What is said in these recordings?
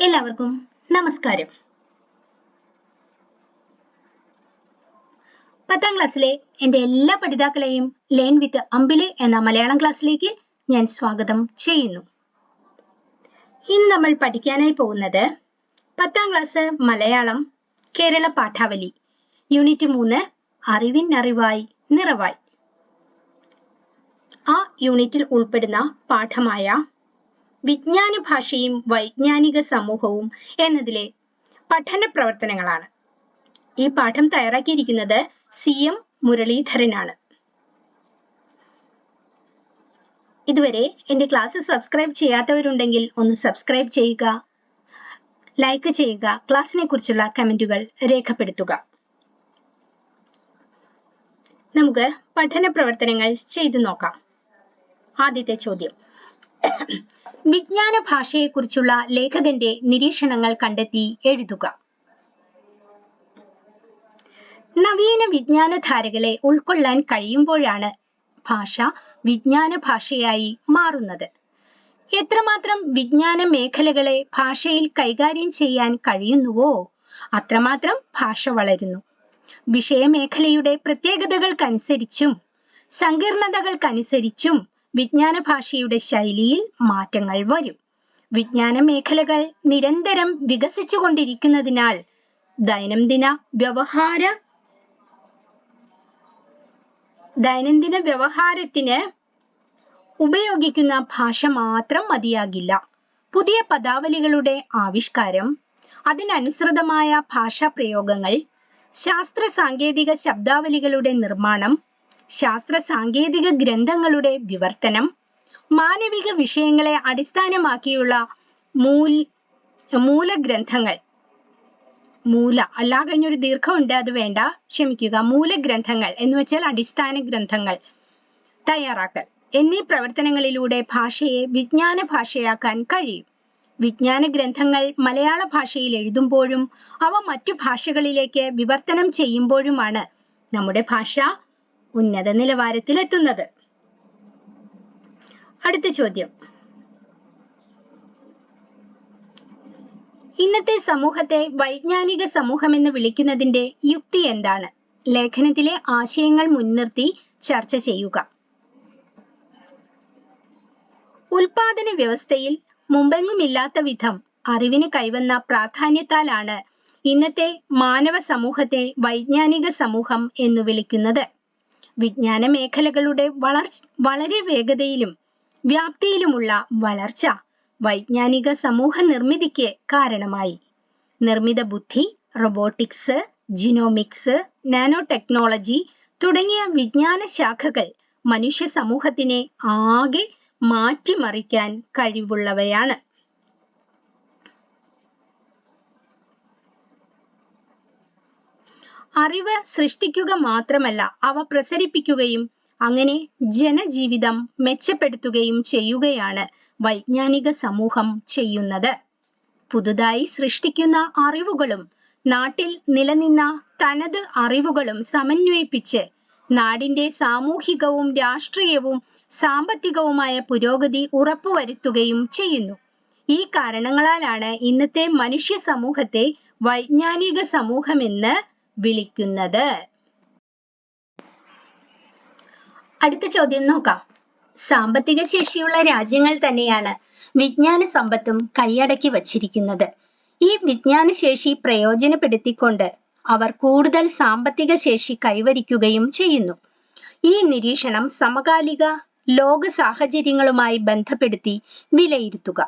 എല്ലാവർക്കും നമസ്കാരം. പത്താം ക്ലാസ്സിലെ എന്റെ എല്ലാ പഠിതാക്കളെയും ലേൺ വിത്ത് അമ്പിളി എന്ന മലയാളം ക്ലാസ്സിലേക്ക് ഞാൻ സ്വാഗതം ചെയ്യുന്നു. ഇന്ന് നമ്മൾ പഠിക്കാനായി പോകുന്നത് പത്താം ക്ലാസ് മലയാളം കേരള പാഠാവലി യൂണിറ്റ് മൂന്ന് അറിവിൻ അറിവായി നിറവായി. ആ യൂണിറ്റിൽ ഉൾപ്പെടുന്ന പാഠമായ വിജ്ഞാന ഭാഷയും വൈജ്ഞാനിക സമൂഹവും എന്നതിലെ പഠന പ്രവർത്തനങ്ങളാണ്. ഈ പാഠം തയ്യാറാക്കിയിരിക്കുന്നത് സി എം മുരളീധരനാണ്. ഇതുവരെ എന്റെ ക്ലാസ് സബ്സ്ക്രൈബ് ചെയ്യാത്തവരുണ്ടെങ്കിൽ ഒന്ന് സബ്സ്ക്രൈബ് ചെയ്യുക ലൈക്ക് ചെയ്യുക ക്ലാസ്സിനെ കുറിച്ചുള്ള കമന്റുകൾ രേഖപ്പെടുത്തുക. നമുക്ക് പഠന പ്രവർത്തനങ്ങൾ ചെയ്തു നോക്കാം. ആദ്യത്തെ ചോദ്യം. വിജ്ഞാന ഭാഷയെക്കുറിച്ചുള്ള ലേഖകന്റെ നിരീക്ഷണങ്ങൾ കണ്ടെത്തി എഴുതുക. നവീന വിജ്ഞാനധാരകളെ ഉൾക്കൊള്ളാൻ കഴിയുമ്പോഴാണ് ഭാഷ വിജ്ഞാന ഭാഷയായി മാറുന്നത്. എത്രമാത്രം വിജ്ഞാന മേഖലകളെ ഭാഷയിൽ കൈകാര്യം ചെയ്യാൻ കഴിയുന്നുവോ അത്രമാത്രം ഭാഷ വളരുന്നു. വിഷയമേഖലയുടെ പ്രത്യേകതകൾക്കനുസരിച്ചും സങ്കീർണതകൾക്കനുസരിച്ചും വിജ്ഞാന ഭാഷയുടെ ശൈലിയിൽ മാറ്റങ്ങൾ വരും. വിജ്ഞാന മേഖലകൾ നിരന്തരം വികസിച്ചുകൊണ്ടിരിക്കുന്നതിനാൽ ദൈനംദിന വ്യവഹാര ദൈനംദിന വ്യവഹാരത്തിന് ഉപയോഗിക്കുന്ന ഭാഷ മാത്രം മതിയാകില്ല. പുതിയ പദാവലികളുടെ ആവിഷ്കാരം അതിനനുസൃതമായ ഭാഷാ പ്രയോഗങ്ങൾ ശാസ്ത്ര സാങ്കേതിക ശബ്ദാവലികളുടെ നിർമ്മാണം ശാസ്ത്ര സാങ്കേതിക ഗ്രന്ഥങ്ങളുടെ വിവർത്തനം മാനവിക വിഷയങ്ങളെ അടിസ്ഥാനമാക്കിയുള്ള മൂൽ മൂലഗ്രന്ഥങ്ങൾ. മൂല അല്ലാ കഴിഞ്ഞൊരു ദീർഘമുണ്ട് അത് വേണ്ട. ക്ഷമിക്കുക മൂലഗ്രന്ഥങ്ങൾ എന്ന് വെച്ചാൽ അടിസ്ഥാന ഗ്രന്ഥങ്ങൾ തയ്യാറാക്കൽ. എന്നീ പ്രവർത്തനങ്ങളിലൂടെ ഭാഷയെ വിജ്ഞാന ഭാഷയാക്കാൻ കഴിയും. വിജ്ഞാന ഗ്രന്ഥങ്ങൾ മലയാള ഭാഷയിൽ എഴുതുമ്പോഴും അവ മറ്റു ഭാഷകളിലേക്ക് വിവർത്തനം ചെയ്യുമ്പോഴുമാണ് നമ്മുടെ ഭാഷ ഉന്നത നിലവാരത്തിലെത്തുന്നത്. അടുത്ത ചോദ്യം. ഇന്നത്തെ സമൂഹത്തെ വൈജ്ഞാനിക സമൂഹം എന്ന് വിളിക്കുന്നതിന്റെ യുക്തി എന്താണ്? ലേഖനത്തിലെ ആശയങ്ങൾ മുൻനിർത്തി ചർച്ച ചെയ്യുക. ഉൽപാദന വ്യവസ്ഥയിൽ മുമ്പെങ്ങുമില്ലാത്ത വിധം അറിവിന് കൈവന്ന പ്രാധാന്യത്താലാണ് ഇന്നത്തെ മാനവ സമൂഹത്തെ വൈജ്ഞാനിക സമൂഹം എന്ന് വിളിക്കുന്നത്. വിജ്ഞാന മേഖലകളുടെ വളർച്ച വളരെ വേഗതയിലും വ്യാപ്തിയിലുമുള്ള വളർച്ച വൈജ്ഞാനിക സമൂഹ നിർമ്മിതിക്ക് കാരണമായി. നിർമ്മിത ബുദ്ധി റോബോട്ടിക്സ് ജിനോമിക്സ് നാനോ ടെക്നോളജി തുടങ്ങിയ വിജ്ഞാന ശാഖകൾ മനുഷ്യ സമൂഹത്തിനെ ആകെ മാറ്റിമറിക്കാൻ കഴിവുള്ളവയാണ്. അറിവ് സൃഷ്ടിക്കുക മാത്രമല്ല അവ പ്രസരിപ്പിക്കുകയും അങ്ങനെ ജനജീവിതം മെച്ചപ്പെടുത്തുകയും ചെയ്യുകയാണ് വൈജ്ഞാനിക സമൂഹം ചെയ്യുന്നത്. പുതുതായി സൃഷ്ടിക്കുന്ന അറിവുകളും നാട്ടിൽ നിലനിന്ന തനത് അറിവുകളും സമന്വയിപ്പിച്ച് നാടിന്റെ സാമൂഹികവും രാഷ്ട്രീയവും സാമ്പത്തികവുമായ പുരോഗതി ഉറപ്പുവരുത്തുകയും ചെയ്യുന്നു. ഈ കാരണങ്ങളാലാണ് ഇന്നത്തെ മനുഷ്യ സമൂഹത്തെ വൈജ്ഞാനിക സമൂഹമെന്ന് വിളിക്കുന്നത്. അടുത്ത ചോദ്യം നോക്കാം. സാമ്പത്തിക ശേഷിയുള്ള രാജ്യങ്ങൾ തന്നെയാണ് വിജ്ഞാന സമ്പത്തും കൈയടക്കി വച്ചിരിക്കുന്നത്. ഈ വിജ്ഞാന ശേഷി പ്രയോജനപ്പെടുത്തിക്കൊണ്ട് അവർ കൂടുതൽ സാമ്പത്തിക ശേഷി കൈവരിക്കുകയും ചെയ്യുന്നു. ഈ നിരീക്ഷണം സമകാലിക ലോക സാഹചര്യങ്ങളുമായി ബന്ധപ്പെടുത്തി വിലയിരുത്തുക.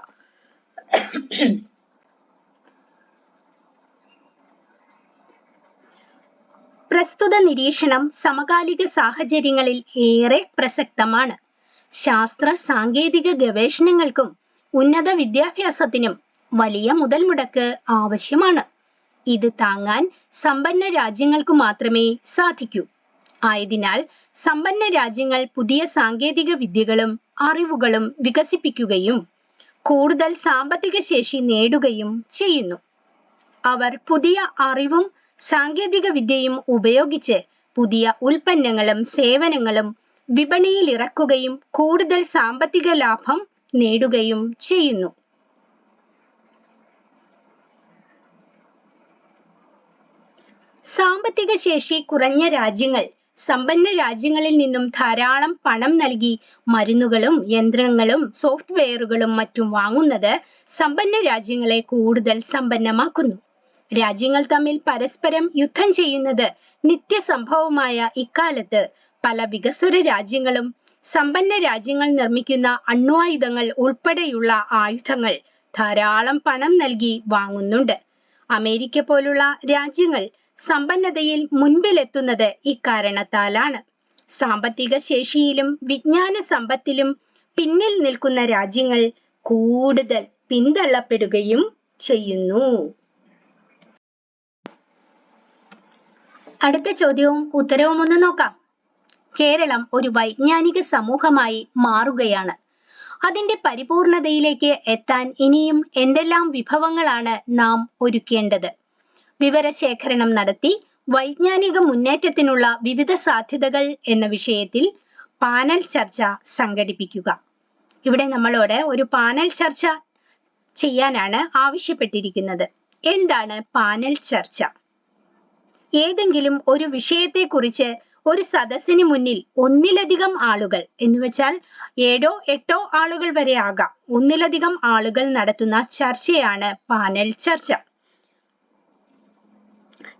പ്രസ്തുത നിരീക്ഷണം സമകാലിക സാഹചര്യങ്ങളിൽ ഏറെ പ്രസക്തമാണ്. ശാസ്ത്ര സാങ്കേതിക ഗവേഷണങ്ങൾക്കും ഉന്നത വിദ്യാഭ്യാസത്തിനും വലിയ മുതൽ മുടക്ക് ആവശ്യമാണ്. ഇത് താങ്ങാൻ സമ്പന്ന രാജ്യങ്ങൾക്ക് മാത്രമേ സാധിക്കൂ. ആയതിനാൽ സമ്പന്ന രാജ്യങ്ങൾ പുതിയ സാങ്കേതിക വിദ്യകളും അറിവുകളും വികസിപ്പിക്കുകയും കൂടുതൽ സാമ്പത്തിക ശേഷി നേടുകയും ചെയ്യുന്നു. അവർ പുതിയ അറിവും സാങ്കേതിക വിദ്യയും ഉപയോഗിച്ച് പുതിയ ഉൽപ്പന്നങ്ങളും സേവനങ്ങളും വിപണിയിൽ ഇറക്കുകയും കൂടുതൽ സാമ്പത്തിക ലാഭം നേടുകയും ചെയ്യുന്നു. സാമ്പത്തിക ശേഷി കുറഞ്ഞ രാജ്യങ്ങൾ സമ്പന്ന രാജ്യങ്ങളിൽ നിന്നും ധാരാളം പണം നൽകി മരുന്നുകളും യന്ത്രങ്ങളും സോഫ്റ്റ്വെയറുകളും മറ്റും വാങ്ങുന്നത് സമ്പന്ന രാജ്യങ്ങളെ കൂടുതൽ സമ്പന്നമാക്കുന്നു. രാജ്യങ്ങൾ തമ്മിൽ പരസ്പരം യുദ്ധം ചെയ്യുന്നത് നിത്യസംഭവമായ ഇക്കാലത്ത്. പല വികസ്വര രാജ്യങ്ങളും സമ്പന്ന രാജ്യങ്ങൾ നിർമ്മിക്കുന്ന അണ്വായുധങ്ങൾ ഉൾപ്പെടെയുള്ള ആയുധങ്ങൾ ധാരാളം പണം നൽകി വാങ്ങുന്നുണ്ട്. അമേരിക്ക പോലുള്ള രാജ്യങ്ങൾ സമ്പന്നതയിൽ മുൻപിലെത്തുന്നത് ഇക്കാരണത്താലാണ്. സാമ്പത്തിക ശേഷിയിലും വിജ്ഞാന സമ്പത്തിലും പിന്നിൽ നിൽക്കുന്ന രാജ്യങ്ങൾ കൂടുതൽ പിന്തള്ളപ്പെടുകയും ചെയ്യുന്നു. അടുത്ത ചോദ്യവും ഉത്തരവും ഒന്ന് നോക്കാം. കേരളം ഒരു വൈജ്ഞാനിക സമൂഹമായി മാറുകയാണ്. അതിന്റെ പരിപൂർണതയിലേക്ക് എത്താൻ ഇനിയും എന്തെല്ലാം വിഭവങ്ങളാണ് നാം ഒരുക്കേണ്ടത്? വിവരശേഖരണം നടത്തി വൈജ്ഞാനിക മുന്നേറ്റത്തിനുള്ള വിവിധ സാധ്യതകൾ എന്ന വിഷയത്തിൽ പാനൽ ചർച്ച സംഘടിപ്പിക്കുക. ഇവിടെ നമ്മളോട് ഒരു പാനൽ ചർച്ച ചെയ്യാനാണ് ആവശ്യപ്പെട്ടിരിക്കുന്നത്. എന്താണ് പാനൽ ചർച്ച? ഏതെങ്കിലും ഒരു വിഷയത്തെക്കുറിച്ച് ഒരു സദസ്സിന് മുന്നിൽ ഒന്നിലധികം ആളുകൾ എന്ന് വെച്ചാൽ ഏഴോ എട്ടോ ആളുകൾ വരെ ആകാം. ഒന്നിലധികം ആളുകൾ നടത്തുന്ന ചർച്ചയാണ് പാനൽ ചർച്ച.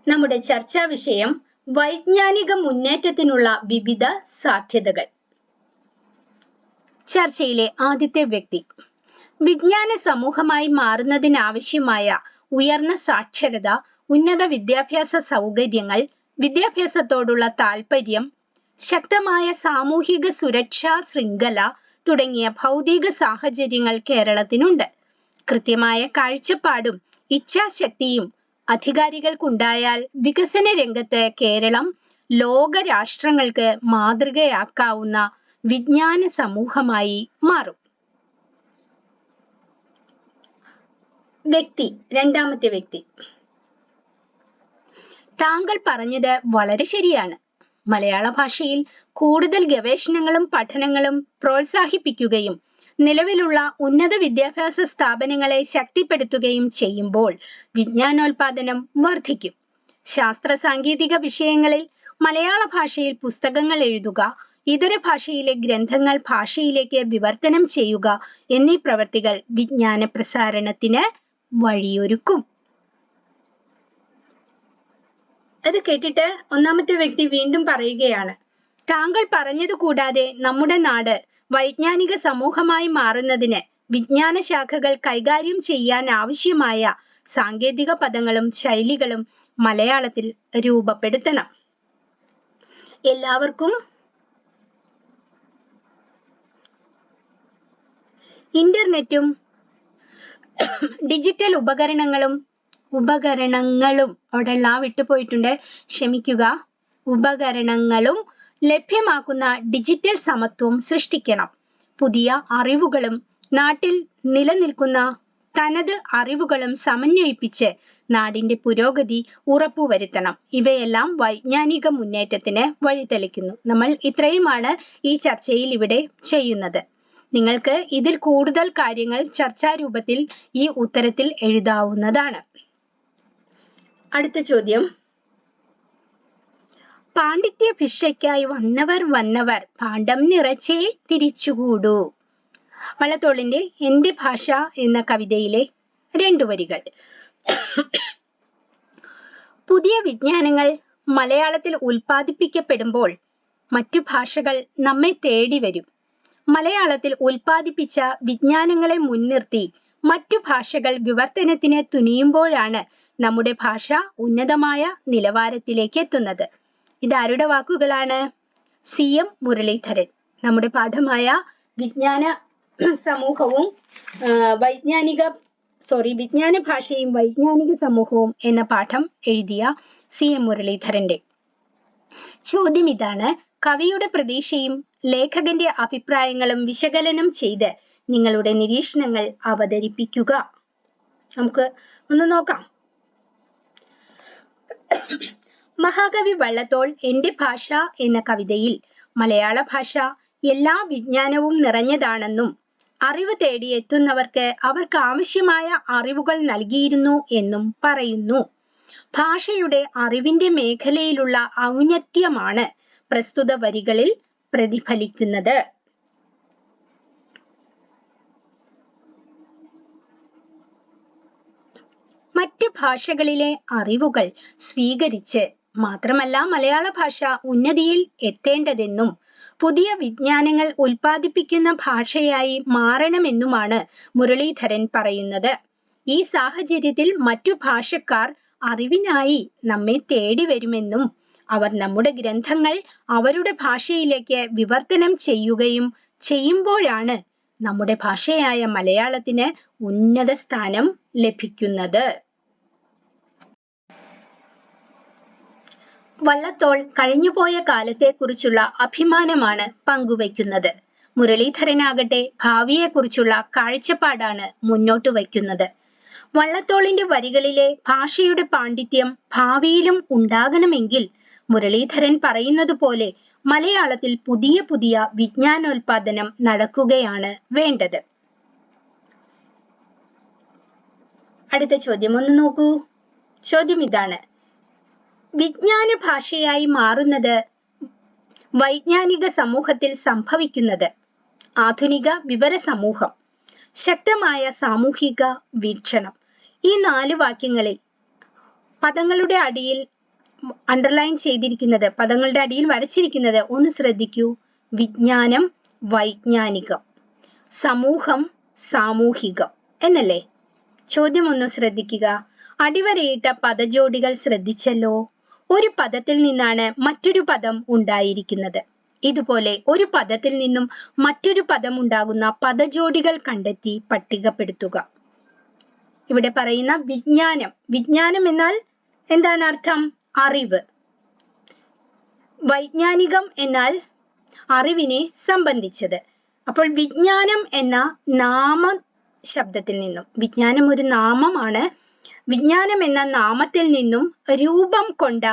നമ്മുടെ ചർച്ചാ വിഷയം വൈജ്ഞാനിക മുന്നേറ്റത്തിനുള്ള വിവിധ സാധ്യതകൾ. ചർച്ചയിലെ ആദ്യത്തെ വ്യക്തി. വിജ്ഞാന സമൂഹമായി മാറുന്നതിനാവശ്യമായ ഉയർന്ന സാക്ഷരത ഉന്നത വിദ്യാഭ്യാസ സൗകര്യങ്ങൾ വിദ്യാഭ്യാസത്തോടുള്ള താല്പര്യം ശക്തമായ സാമൂഹിക സുരക്ഷാ ശൃംഖല തുടങ്ങിയ ഭൗതിക സാഹചര്യങ്ങൾ കേരളത്തിനുണ്ട്. കൃത്യമായ കാഴ്ചപ്പാടും ഇച്ഛാശക്തിയും അധികാരികൾക്കുണ്ടായാൽ വികസന രംഗത്ത് കേരളം ലോക രാഷ്ട്രങ്ങൾക്ക് മാതൃകയാക്കാവുന്ന വിജ്ഞാന സമൂഹമായി മാറും. വ്യക്തി രണ്ടാമത്തെ വ്യക്തി. താങ്കൾ പറഞ്ഞത് വളരെ ശരിയാണ്. മലയാള ഭാഷയിൽ കൂടുതൽ ഗവേഷണങ്ങളും പഠനങ്ങളും പ്രോത്സാഹിപ്പിക്കുകയും നിലവിലുള്ള ഉന്നത വിദ്യാഭ്യാസ സ്ഥാപനങ്ങളെ ശക്തിപ്പെടുത്തുകയും ചെയ്യുമ്പോൾ വിജ്ഞാനോൽപാദനം വർദ്ധിക്കും ശാസ്ത്ര സാങ്കേതിക വിഷയങ്ങളിൽ മലയാള ഭാഷയിൽ പുസ്തകങ്ങൾ എഴുതുക ഇതര ഭാഷയിലെ ഗ്രന്ഥങ്ങൾ ഭാഷയിലേക്ക് വിവർത്തനം ചെയ്യുക എന്നീ പ്രവർത്തികൾ വിജ്ഞാന പ്രസാരണത്തിന് വഴിയൊരുക്കും. അത് കേട്ടിട്ട് ഒന്നാമത്തെ വ്യക്തി വീണ്ടും പറയുകയാണ് താങ്കൾ പറഞ്ഞത് കൂടാതെ നമ്മുടെ നാട് വൈജ്ഞാനിക സമൂഹമായി മാറുന്നതിന് വിജ്ഞാന ശാഖകൾ കൈകാര്യം ചെയ്യാൻ ആവശ്യമായ സാങ്കേതിക പദങ്ങളും ശൈലികളും മലയാളത്തിൽ രൂപപ്പെടുത്തണം. എല്ലാവർക്കും ഇന്റർനെറ്റും ഡിജിറ്റൽ ഉപകരണങ്ങളും ഉപകരണങ്ങളും അവിടെ ലാ വിട്ടുപോയിട്ടുണ്ട് ക്ഷമിക്കുക. ഉപകരണങ്ങളും ലഭ്യമാക്കുന്ന ഡിജിറ്റൽ സമത്വം സൃഷ്ടിക്കണം. പുതിയ അറിവുകളും നാട്ടിൽ നിലനിൽക്കുന്ന തനത് അറിവുകളും സമന്വയിപ്പിച്ച് നാടിന്റെ പുരോഗതി ഉറപ്പുവരുത്തണം. ഇവയെല്ലാം വൈജ്ഞാനിക മുന്നേറ്റത്തിന് വഴിതെളിക്കുന്നു. നമ്മൾ ഇത്രയുമാണ് ഈ ചർച്ചയിൽ ഇവിടെ ചെയ്യുന്നത്. നിങ്ങൾക്ക് ഇതിൽ കൂടുതൽ കാര്യങ്ങൾ ചർച്ചാരൂപത്തിൽ ഈ ഉത്തരത്തിൽ എഴുതാവുന്നതാണ്. അടുത്ത ചോദ്യം. പാണ്ഡിത്യ ഭിക്ഷയ്ക്കായി വന്നവർ വന്നവർ പാണ്ഡം നിറച്ചേ തിരിച്ചുകൂടൂ. വള്ളത്തോളിന്റെ എന്റെ ഭാഷ എന്ന കവിതയിലെ രണ്ടു വരികൾ. പുതിയ വിജ്ഞാനങ്ങൾ മലയാളത്തിൽ ഉൽപ്പാദിപ്പിക്കപ്പെടുമ്പോൾ മറ്റു ഭാഷകൾ നമ്മെ തേടി വരും. മലയാളത്തിൽ ഉൽപ്പാദിപ്പിച്ച വിജ്ഞാനങ്ങളെ മുൻനിർത്തി മറ്റു ഭാഷകൾ വിവർത്തനത്തിന് തുനിയുമ്പോഴാണ് നമ്മുടെ ഭാഷ ഉന്നതമായ നിലവാരത്തിലേക്ക് എത്തുന്നത്. ഇതാരുടെ വാക്കുകളാണ്? സി. എം. മുരളീധരൻ. നമ്മുടെ പാഠമായ വിജ്ഞാന സമൂഹവും വൈജ്ഞാനിക സോറി വിജ്ഞാന ഭാഷയും വൈജ്ഞാനിക സമൂഹവും എന്ന പാഠം എഴുതിയ സി. എം. മുരളീധരന്റെ ചോദ്യം ഇതാണ്. കവിയുടെ പ്രതീക്ഷയും ലേഖകന്റെ അഭിപ്രായങ്ങളും വിശകലനം ചെയ്ത് നിങ്ങളുടെ നിരീക്ഷണങ്ങൾ അവതരിപ്പിക്കുക. നമുക്ക് ഒന്ന് നോക്കാം. മഹാകവി വള്ളത്തോൾ എന്റെ ഭാഷ എന്ന കവിതയിൽ മലയാള ഭാഷ എല്ലാ വിജ്ഞാനവും നിറഞ്ഞതാണെന്നും അറിവ് തേടി എത്തുന്നവർക്ക് അവർക്ക് ആവശ്യമായ അറിവുകൾ നൽകിയിരുന്നു എന്നും പറയുന്നു. ഭാഷയുടെ അറിവിന്റെ മേഖലയിലുള്ള ഔന്നത്യമാണ് പ്രസ്തുത വരികളിൽ പ്രതിഫലിക്കുന്നത്. മറ്റ് ഭാഷകളിലെ അറിവുകൾ സ്വീകരിച്ച് മാത്രമല്ല മലയാള ഭാഷ ഉന്നതിയിൽ എത്തേണ്ടതെന്നും പുതിയ വിജ്ഞാനങ്ങൾ ഉൽപ്പാദിപ്പിക്കുന്ന ഭാഷയായി മാറണമെന്നുമാണ് മുരളീധരൻ പറയുന്നത്. ഈ സാഹചര്യത്തിൽ മറ്റു ഭാഷക്കാർ അറിവിനായി നമ്മെ തേടി വരുമെന്നും അവർ നമ്മുടെ ഗ്രന്ഥങ്ങൾ അവരുടെ ഭാഷയിലേക്ക് വിവർത്തനം ചെയ്യുകയും ചെയ്യുമ്പോഴാണ് നമ്മുടെ ഭാഷയായ മലയാളത്തിന് ഉന്നത സ്ഥാനം ലഭിക്കുന്നത്. വള്ളത്തോൾ കഴിഞ്ഞുപോയ കാലത്തെക്കുറിച്ചുള്ള അഭിമാനമാണ് പങ്കുവയ്ക്കുന്നത്. മുരളീധരനാകട്ടെ ഭാവിയെക്കുറിച്ചുള്ള കാഴ്ചപ്പാടാണ് മുന്നോട്ട് വയ്ക്കുന്നത്. വള്ളത്തോളിന്റെ വരികളിലെ ഭാഷയുടെ പാണ്ഡിത്യം ഭാവിയിലും ഉണ്ടാകണമെങ്കിൽ മുരളീധരൻ പറയുന്നത് പോലെ മലയാളത്തിൽ പുതിയ പുതിയ വിജ്ഞാനോൽപാദനം നടക്കുകയാണ് വേണ്ടത്. അടുത്ത ചോദ്യം ഒന്ന് നോക്കൂ. ചോദ്യം ഇതാണ്. വിജ്ഞാന ഭാഷയായി മാറുന്നത് വൈജ്ഞാനിക സമൂഹത്തിൽ സംഭവിക്കുന്നത്. ആധുനിക വിവര സമൂഹം. ശക്തമായ സാമൂഹിക വീക്ഷണം. ഈ നാല് വാക്യങ്ങളിൽ പദങ്ങളുടെ അടിയിൽ അണ്ടർലൈൻ ചെയ്തിരിക്കുന്നത് പദങ്ങളുടെ അടിയിൽ വരച്ചിരിക്കുന്നത് ഒന്ന് ശ്രദ്ധിക്കൂ. വിജ്ഞാനം വൈജ്ഞാനികം. സമൂഹം സാമൂഹികം എന്നല്ലേ? ചോദ്യം ഒന്ന് ശ്രദ്ധിക്കുക. അടിവരയിട്ട പദജോഡികൾ ശ്രദ്ധിച്ചല്ലോ? ഒരു പദത്തിൽ നിന്നാണ് മറ്റൊരു പദം ഉണ്ടായിരിക്കുന്നത്. ഇതുപോലെ ഒരു പദത്തിൽ നിന്നും മറ്റൊരു പദം ഉണ്ടാകുന്ന പദജോഡികൾ കണ്ടെത്തി പട്ടികപ്പെടുത്തുക. ഇവിടെ പറയുന്ന വിജ്ഞാനം. വിജ്ഞാനം എന്നാൽ എന്താണ് അർത്ഥം? അറിവ്. വൈജ്ഞാനികം എന്നാൽ അറിവിനെ സംബന്ധിച്ചത്. അപ്പോൾ വിജ്ഞാനം എന്ന നാമ ശബ്ദത്തിൽ നിന്നും. വിജ്ഞാനം ഒരു നാമമാണ്. വിജ്ഞാനം എന്ന നാമത്തിൽ നിന്നും രൂപം കൊണ്ട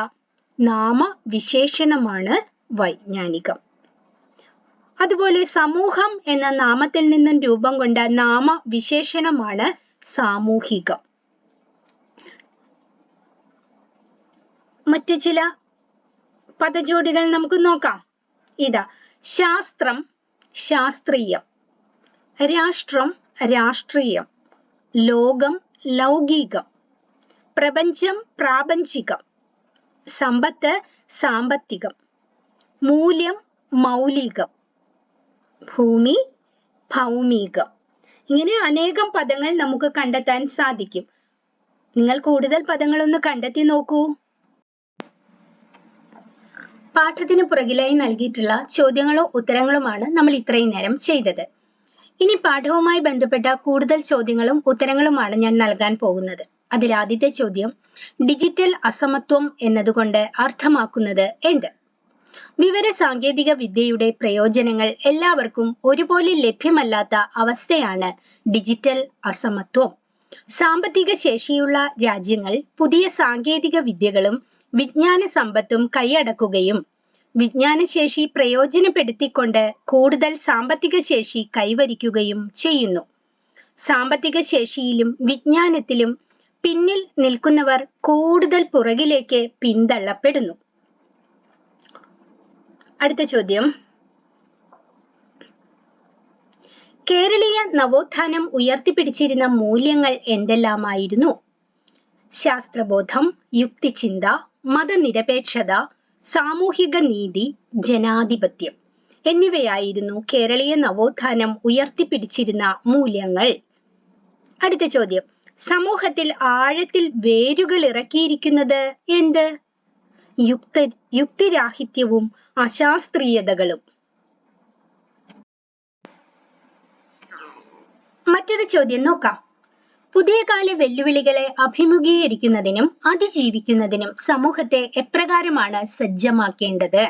നാമ വിശേഷണമാണ് വൈജ്ഞാനികം. അതുപോലെ സമൂഹം എന്ന നാമത്തിൽ നിന്നും രൂപം കൊണ്ട നാമ വിശേഷണമാണ് സാമൂഹികം. മറ്റു ചില പദജോഡികൾ നമുക്ക് നോക്കാം. ഇതാ ശാസ്ത്രം ശാസ്ത്രീയം രാഷ്ട്രം രാഷ്ട്രീയം ലോകം ലൗകികം പ്രപഞ്ചം പ്രാപഞ്ചികം സമ്പത്ത് സാമ്പത്തികം മൂല്യം മൗലികം ഭൂമി ഭൗമികം. ഇങ്ങനെ അനേകം പദങ്ങൾ നമുക്ക് കണ്ടെത്താൻ സാധിക്കും. നിങ്ങൾ കൂടുതൽ പദങ്ങളൊന്ന് കണ്ടെത്തി നോക്കൂ. പാഠത്തിന് പുറകിലായി നൽകിയിട്ടുള്ള ചോദ്യങ്ങളോ ഉത്തരങ്ങളുമാണ് നമ്മൾ ഇത്രയും നേരം ചെയ്തത്. ഇനി പാഠവുമായി ബന്ധപ്പെട്ട കൂടുതൽ ചോദ്യങ്ങളും ഉത്തരങ്ങളുമാണ് ഞാൻ നൽകാൻ പോകുന്നത്. അതിൽ ആദ്യത്തെ ചോദ്യം ഡിജിറ്റൽ അസമത്വം എന്നതുകൊണ്ട് അർത്ഥമാക്കുന്നത് എന്ത്? വിവര സാങ്കേതിക വിദ്യയുടെ പ്രയോജനങ്ങൾ എല്ലാവർക്കും ഒരുപോലെ ലഭ്യമല്ലാത്ത അവസ്ഥയാണ് ഡിജിറ്റൽ അസമത്വം. സാമ്പത്തിക ശേഷിയുള്ള രാജ്യങ്ങൾ പുതിയ സാങ്കേതിക വിദ്യകളും വിജ്ഞാന സമ്പത്തും കൈയടക്കുകയും വിജ്ഞാനശേഷി പ്രയോജനപ്പെടുത്തിക്കൊണ്ട് കൂടുതൽ സാമ്പത്തിക ശേഷി കൈവരിക്കുകയും ചെയ്യുന്നു. സാമ്പത്തിക ശേഷിയിലും വിജ്ഞാനത്തിലും പിന്നിൽ നിൽക്കുന്നവർ കൂടുതൽ പുറകിലേക്ക് പിന്തള്ളപ്പെടുന്നു. അടുത്ത ചോദ്യം. കേരളീയ നവോത്ഥാനം ഉയർത്തിപ്പിടിച്ചിരുന്ന മൂല്യങ്ങൾ എന്തെല്ലാമായിരുന്നു? ശാസ്ത്രബോധം യുക്തിചിന്ത മതനിരപേക്ഷത സാമൂഹിക നീതി ജനാധിപത്യം എന്നിവയായിരുന്നു കേരളീയ നവോത്ഥാനം ഉയർത്തിപ്പിടിച്ചിരുന്ന മൂല്യങ്ങൾ. അടുത്ത ചോദ്യം. സമൂഹത്തിൽ ആഴത്തിൽ വേരുകൾ ഇറക്കിയിരിക്കുന്നത് എന്ത്? യുക്ത യുക്തിരാഹിത്യവും അശാസ്ത്രീയതകളും. മറ്റൊരു ചോദ്യം നോക്കാം. പുതിയ കാല വെല്ലുവിളികളെ അഭിമുഖീകരിക്കുന്നതിനും അതിജീവിക്കുന്നതിനും സമൂഹത്തെ എപ്രകാരമാണ് സജ്ജമാക്കേണ്ടത്?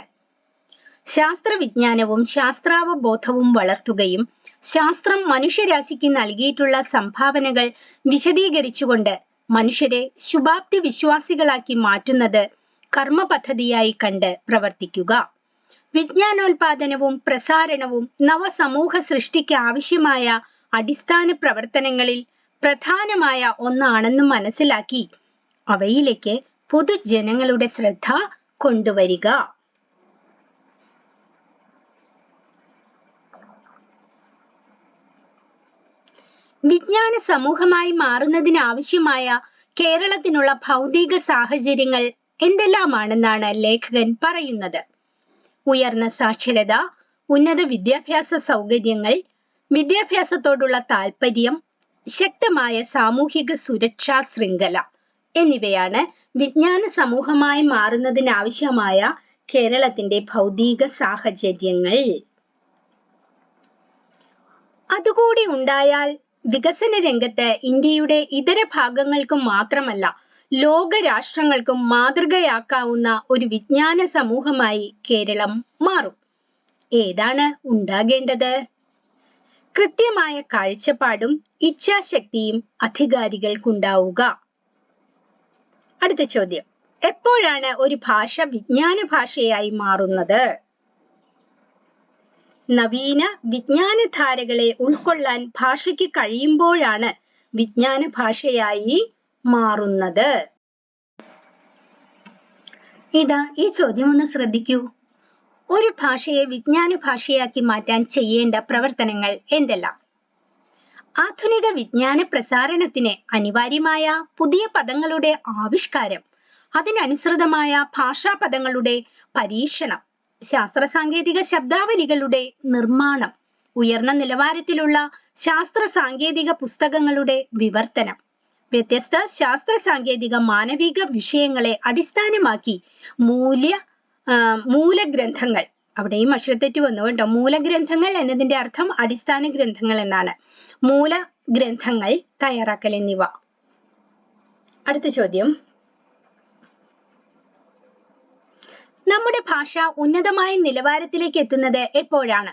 ശാസ്ത്രവിജ്ഞാനവും ശാസ്ത്രാവബോധവും വളർത്തുകയും ശാസ്ത്രം മനുഷ്യരാശിക്ക് നൽകിയിട്ടുള്ള സംഭാവനകൾ വിശദീകരിച്ചുകൊണ്ട് മനുഷ്യരെ ശുഭാപ്തി വിശ്വാസികളാക്കി മാറ്റുന്നത് കർമ്മ പദ്ധതിയായി കണ്ട് പ്രവർത്തിക്കുക. വിജ്ഞാനോൽപാദനവും പ്രസാരണവും നവസമൂഹ സൃഷ്ടിക്ക് ആവശ്യമായ അടിസ്ഥാന പ്രവർത്തനങ്ങളിൽ പ്രധാനമായ ഒന്നാണെന്ന് മനസ്സിലാക്കി അവയിലേക്ക് പൊതുജനങ്ങളുടെ ശ്രദ്ധ കൊണ്ടുവരിക. വിജ്ഞാന സമൂഹമായി മാറുന്നതിനാവശ്യമായ കേരളത്തിനുള്ള ഭൗതിക സാഹചര്യങ്ങൾ എന്തെല്ലാമാണെന്നാണ് ലേഖകൻ പറയുന്നത്. ഉയർന്ന സാക്ഷരത ഉന്നത വിദ്യാഭ്യാസ സൗകര്യങ്ങൾ വിദ്യാഭ്യാസത്തോടുള്ള താല്പര്യം ശക്തമായ സാമൂഹിക സുരക്ഷാ ശൃംഖല എന്നിവയാണ് വിജ്ഞാന സമൂഹമായി മാറുന്നതിനാവശ്യമായ കേരളത്തിന്റെ ഭൗതിക സാഹചര്യങ്ങൾ. അതുകൂടി ഉണ്ടായാൽ വികസന രംഗത്ത് ഇന്ത്യയുടെ ഇതര ഭാഗങ്ങൾക്കും മാത്രമല്ല ലോക രാഷ്ട്രങ്ങൾക്കും മാതൃകയാക്കാവുന്ന ഒരു വിജ്ഞാന സമൂഹമായി കേരളം മാറും. ഏതാണ് ഉണ്ടാകേണ്ടത്? കൃത്യമായ കാഴ്ചപ്പാടും ഇച്ഛാശക്തിയും അധികാരികൾക്കുണ്ടാവുക. അടുത്ത ചോദ്യം. എപ്പോഴാണ് ഒരു ഭാഷ വിജ്ഞാന ഭാഷയായി മാറുന്നത്? നവീന വിജ്ഞാന ധാരകളെ ഉൾക്കൊള്ളാൻ ഭാഷയ്ക്ക് കഴിയുമ്പോഴാണ് വിജ്ഞാന ഭാഷയായി മാറുന്നത്. ഇതാ ഈ ചോദ്യം ഒന്ന് ശ്രദ്ധിക്കൂ. ഒരു ഭാഷയെ വിജ്ഞാന ഭാഷയാക്കി മാറ്റാൻ ചെയ്യേണ്ട പ്രവർത്തനങ്ങൾ എന്തെല്ലാം? ആധുനിക വിജ്ഞാന പ്രസാരണത്തിന് അനിവാര്യമായ പുതിയ പദങ്ങളുടെ ആവിഷ്കാരം അതിനനുസൃതമായ ഭാഷാ പദങ്ങളുടെ പരീക്ഷണം ശാസ്ത്ര സാങ്കേതിക ശബ്ദാവലികളുടെ നിർമ്മാണം ഉയർന്ന നിലവാരത്തിലുള്ള ശാസ്ത്ര സാങ്കേതിക പുസ്തകങ്ങളുടെ വിവർത്തനം വ്യത്യസ്ത ശാസ്ത്ര സാങ്കേതിക മാനവിക വിഷയങ്ങളെ അടിസ്ഥാനമാക്കി മൂല്യ മൂലഗ്രന്ഥങ്ങൾ. അവിടെയും അക്ഷരത്തെറ്റ് വന്നു കേട്ടോ. മൂലഗ്രന്ഥങ്ങൾ എന്നതിന്റെ അർത്ഥം അടിസ്ഥാന ഗ്രന്ഥങ്ങൾ എന്നാണ്. മൂല ഗ്രന്ഥങ്ങൾ തയ്യാറാക്കൽ എന്നിവ. അടുത്ത ചോദ്യം. നമ്മുടെ ഭാഷ ഉന്നതമായ നിലവാരത്തിലേക്ക് എത്തുന്നത് എപ്പോഴാണ്?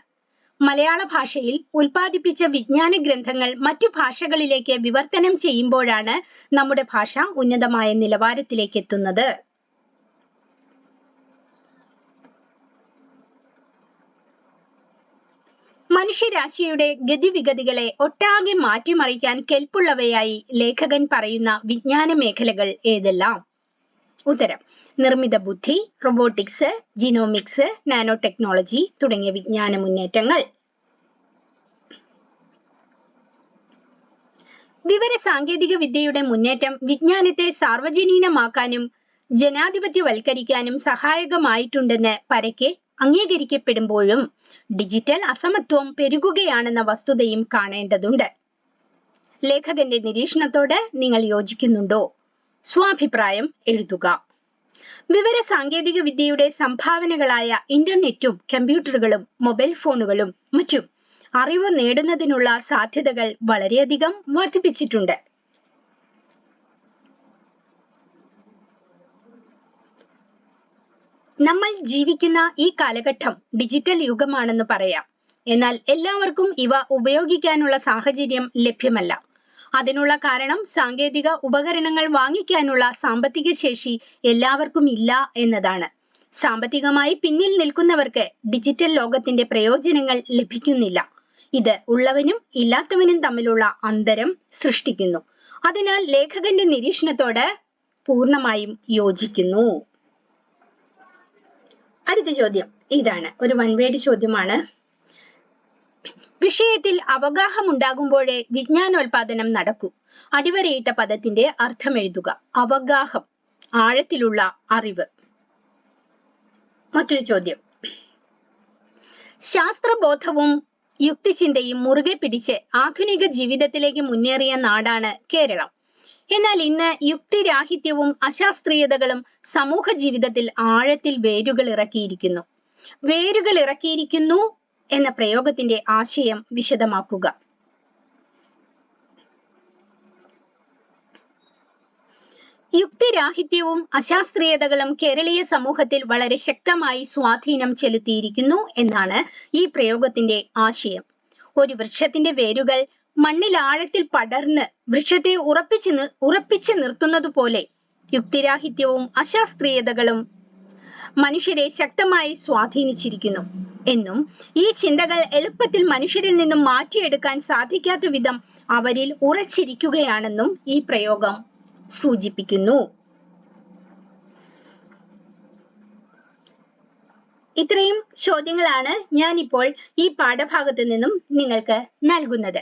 മലയാള ഭാഷയിൽ ഉൽപ്പാദിപ്പിച്ച വിജ്ഞാന ഗ്രന്ഥങ്ങൾ മറ്റു ഭാഷകളിലേക്ക് വിവർത്തനം ചെയ്യുമ്പോഴാണ് നമ്മുടെ ഭാഷ ഉന്നതമായ നിലവാരത്തിലേക്ക് എത്തുന്നത്. മനുഷ്യരാശിയുടെ ഗതിവിഗതികളെ ഒട്ടാകെ മാറ്റിമറിക്കാൻ കെൽപ്പുള്ളവയായി ലേഖകൻ പറയുന്ന വിജ്ഞാന മേഖലകൾ ഏതെല്ലാം? ഉത്തരം നിർമ്മിത ബുദ്ധി റോബോട്ടിക്സ് ജിനോമിക്സ് നാനോ ടെക്നോളജി തുടങ്ങിയ വിജ്ഞാന മുന്നേറ്റങ്ങൾ. വിവര സാങ്കേതിക വിദ്യയുടെ മുന്നേറ്റം വിജ്ഞാനത്തെ സാർവജനീനമാക്കാനും ജനാധിപത്യവൽക്കരിക്കാനും സഹായകമായിട്ടുണ്ടെന്ന് പരക്കെ അംഗീകരിക്കപ്പെടുമ്പോഴും ഡിജിറ്റൽ അസമത്വം പെരുകുകയാണെന്ന വസ്തുതയും കാണേണ്ടതുണ്ട്. ലേഖകന്റെ നിരീക്ഷണത്തോട് നിങ്ങൾ യോജിക്കുന്നുണ്ടോ? സ്വാഭിപ്രായം എഴുതുക. വിവര സാങ്കേതിക വിദ്യയുടെ സംഭാവനകളായ ഇന്റർനെറ്റും കമ്പ്യൂട്ടറുകളും മൊബൈൽ ഫോണുകളും മറ്റും അറിവ് നേടുന്നതിനുള്ള സാധ്യതകൾ വളരെയധികം വർദ്ധിപ്പിച്ചിട്ടുണ്ട്. നമ്മൾ ജീവിക്കുന്ന ഈ കാലഘട്ടം ഡിജിറ്റൽ യുഗമാണെന്ന് പറയാം. എന്നാൽ എല്ലാവർക്കും ഇവ ഉപയോഗിക്കാനുള്ള സാഹചര്യം ലഭ്യമല്ല. അതിനുള്ള കാരണം സാങ്കേതിക ഉപകരണങ്ങൾ വാങ്ങിക്കാനുള്ള സാമ്പത്തിക ശേഷി എല്ലാവർക്കും ഇല്ല എന്നതാണ്. സാമ്പത്തികമായി പിന്നിൽ നിൽക്കുന്നവർക്ക് ഡിജിറ്റൽ ലോകത്തിന്റെ പ്രയോജനങ്ങൾ ലഭിക്കുന്നില്ല. ഇത് ഉള്ളവനും ഇല്ലാത്തവനും തമ്മിലുള്ള അന്തരം സൃഷ്ടിക്കുന്നു. അതിനാൽ ലേഖകന്റെ നിരീക്ഷണത്തോട് പൂർണമായും യോജിക്കുന്നു. അടുത്ത ചോദ്യം ഇതാണ്. ഒരു വൺ വേഡ് ചോദ്യമാണ്. വിഷയത്തിൽ അവഗാഹം അവഗാഹമുണ്ടാകുമ്പോഴേ വിജ്ഞാനോൽപാദനം നടക്കൂ. അടിവരയിട്ട പദത്തിന്റെ അർത്ഥം എഴുതുക. അവഗാഹം ആഴത്തിലുള്ള അറിവ്. മറ്റൊരു ചോദ്യം. ശാസ്ത്രബോധവും യുക്തിചിന്തയും മുറുകെ പിടിച്ച് ആധുനിക ജീവിതത്തിലേക്ക് മുന്നേറിയ നാടാണ് കേരളം. എന്നാൽ ഇന്ന് യുക്തിരാഹിത്യവും അശാസ്ത്രീയതകളും സമൂഹ ജീവിതത്തിൽ ആഴത്തിൽ വേരുകൾ ഇറക്കിയിരിക്കുന്നു. വേരുകൾ ഇറക്കിയിരിക്കുന്നു എന്ന പ്രയോഗത്തിന്റെ ആശയം വിശദമാക്കുക. യുക്തിരാഹിത്യവും അശാസ്ത്രീയതകളും കേരളീയ സമൂഹത്തിൽ വളരെ ശക്തമായി സ്വാധീനം ചെലുത്തിയിരിക്കുന്നു എന്നാണ് ഈ പ്രയോഗത്തിന്റെ ആശയം. ഒരു വൃക്ഷത്തിന്റെ വേരുകൾ മണ്ണിലാഴത്തിൽ പടർന്ന് വൃക്ഷത്തെ ഉറപ്പിച്ച് ഉറപ്പിച്ചു നിർത്തുന്നതുപോലെ യുക്തിരാഹിത്യവും അശാസ്ത്രീയതകളും മനുഷ്യരെ ശക്തമായി സ്വാധീനിച്ചിരിക്കുന്നു. എന്നും ഈ ചിന്തകൾ എളുപ്പത്തിൽ മനുഷ്യരിൽ നിന്നും മാറ്റിയെടുക്കാൻ സാധിക്കാത്ത വിധം അവരിൽ ഉറച്ചിരിക്കുകയാണെന്നും ഈ പ്രയോഗം സൂചിപ്പിക്കുന്നു. ഇത്രയും ചോദ്യങ്ങളാണ് ഞാനിപ്പോൾ ഈ പാഠഭാഗത്ത് നിന്നും നിങ്ങൾക്ക് നൽകുന്നത്.